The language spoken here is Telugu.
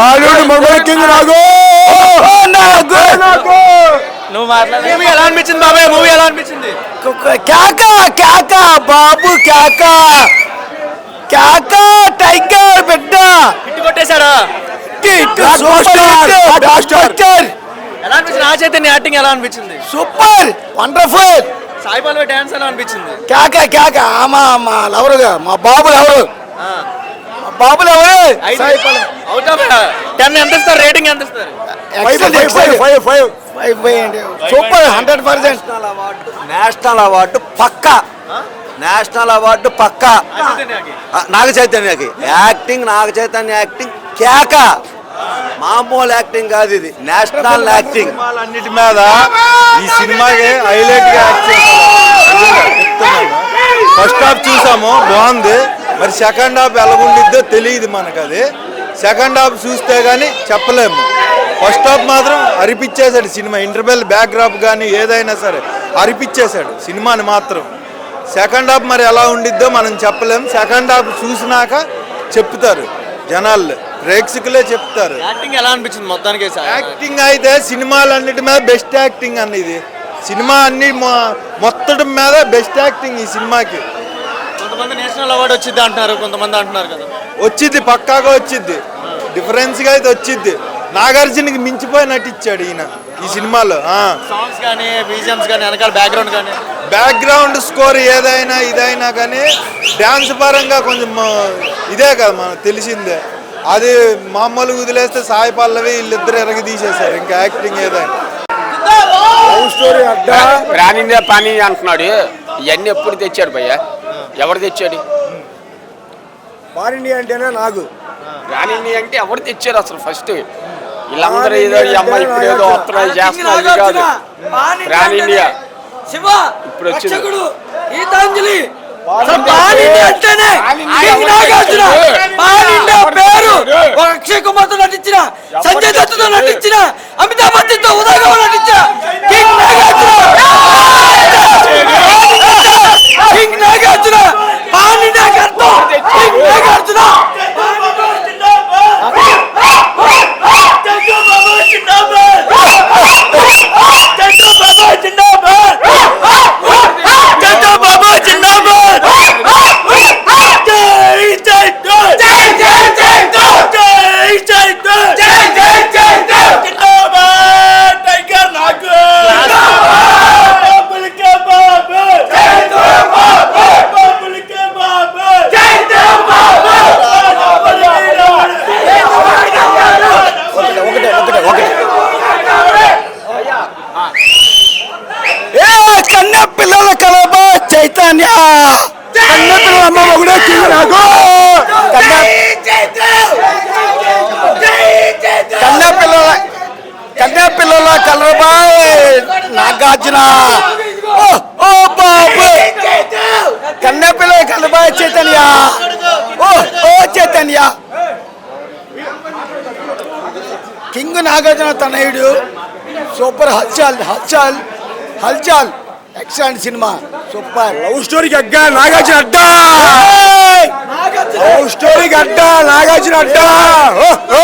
Hollywood mogul king Nagu. Nagu. నువ్వు మాట్లాడే. మూవీ ఎలా అనిపించింది బాబాయ్ మూవీ ఎలా అనిపించింది? క్యాకా క్యాకా బాబు క్యాకా. క్యాకా టైగర్ బిడ్డ. హిట్ కొట్టేశాడా? సూపర్ ఎలా అనిపించింది? ఆ చైతన్య యాక్టింగ్ ఎలా అనిపించింది? Super. Wonderful. Sai Pallavi dance ఎలా అనిపించింది? క్యాకా క్యాకా. మా మా లవరుగా మా బాబులు ఎవరు ఆ, మా బాబులు ఎవరు ఐదు అవుట్ ఆఫ్ టెన్ ఎంత ఇస్తారు? రేటింగ్ ఎంత ఇస్తారు? Super hundred percent national award పక్క. నేషనల్ అవార్డు పక్క. నాగ చైతన్యకి యాక్టింగ్ నాగ చైతన్య యాక్టింగ్ కేక. మామూలు యాక్టింగ్ కాదు ఇది. నేషనల్ యాక్టింగ్ సినిమాలన్నిటి మీద ఈ సినిమాకి హైలైట్గా యాక్ట్ చేస్తున్నాను ఫస్ట్ హాఫ్ చూసాము. బాగుంది. సెకండ్ హాఫ్ ఎలాగుండిద్దో తెలియదు మనకు అది సెకండ్ హాఫ్ చూస్తే గానీ చెప్పలేము. ఫస్ట్ హాఫ్ మాత్రం అరిపించేశాడు సినిమా. ఇంటర్వెల్ బ్యాక్డ్రాప్ కానీ ఏదైనా సరే అరిపించేశాడు సినిమాని మాత్రం. సెకండ్ హాఫ్ మరి ఎలా ఉండిద్దో మనం చెప్పలేము. సెకండ్ హాఫ్ చూసినాక చెప్తారు జనాలు. ప్రేక్షకులే చెప్తారు. యాక్టింగ్ ఎలా అనిపించింది మొత్తానికి యాక్టింగ్ అయితే సినిమాలన్నిటి మీద బెస్ట్ యాక్టింగ్ అన్న ఇది సినిమా అన్ని మొత్తం మీద బెస్ట్ యాక్టింగ్ ఈ సినిమాకి. కొంతమంది నేషనల్ అవార్డు వచ్చింది అంటున్నారు కొంతమంది అంటున్నారు కదా. వచ్చింది పక్కాగా వచ్చింది డిఫరెన్స్గా అయితే వచ్చింది నాగార్జునకి మించిపోయి నటించాడు ఈయన ఈ సినిమాలో సాంగ్స్ కానీ బీజిఎమ్స్ కానీ వెనకాల బ్యాక్గ్రౌండ్ కానీ బ్యాక్గ్రౌండ్ స్కోర్ ఏదైనా ఇదైనా కానీ డ్యాన్స్ పరంగా కొంచెం ఇదే కదా మనకు తెలిసిందే. అది మామూలుగా వదిలేస్తే సాయి పల్లవి వీళ్ళిద్దరు ఎరగ తీసేశారు ఇంకా యాక్టింగ్ ఏదైనా. లవ్ స్టోరీ అడ్డా? పాన్ ఇండియా పాన్ ఇండియా అంటున్నాడు. ఇవన్నీ ఎప్పుడు తెచ్చాడు భయ్య? ఎవరు తెచ్చాడు? ఇండియా అంటేనే నాకు ఇండియా అంటే ఎవరు తెచ్చారు అసలు ఫస్ట్ వీళ్ళందరూ ఏదో ఈ అమ్మాయి ఇప్పుడు ఏదో వస్తున్నాయి చేస్తున్నారు ఇది కాదు. పాన్ ఇండియా శివ ఇప్పుడు వచ్చింది. రక్షకుడు గీతాంజలి. అసలు పాన్ ఇండియా అంటేనే కింగ్ నాగార్జున. పాన్ ఇండియా పేరు. ఒక అక్షయ్ కుమార్తో నటించిన సంజయ్ దత్తో నటించిన అమితాబ్ బచ్చన్తో ఉదయ్ నటించిన. నాగార్జున ఓ ఓ బాబు కన్న పిల్లల కలబాయ్ చైతన్య. ఓ ఓ చైతన్య. కింగ్ నాగార్జున తనయుడు. సూపర్ హల్చల్ హల్చల్ హల్చల్. Excellent cinema. సూపర్. లవ్ స్టోరీకి అడ్డా నాగార్జున అడ్డా. లవ్ స్టోరీకి అడ్డా నాగార్జున అడ్డా. ఓ, ఓ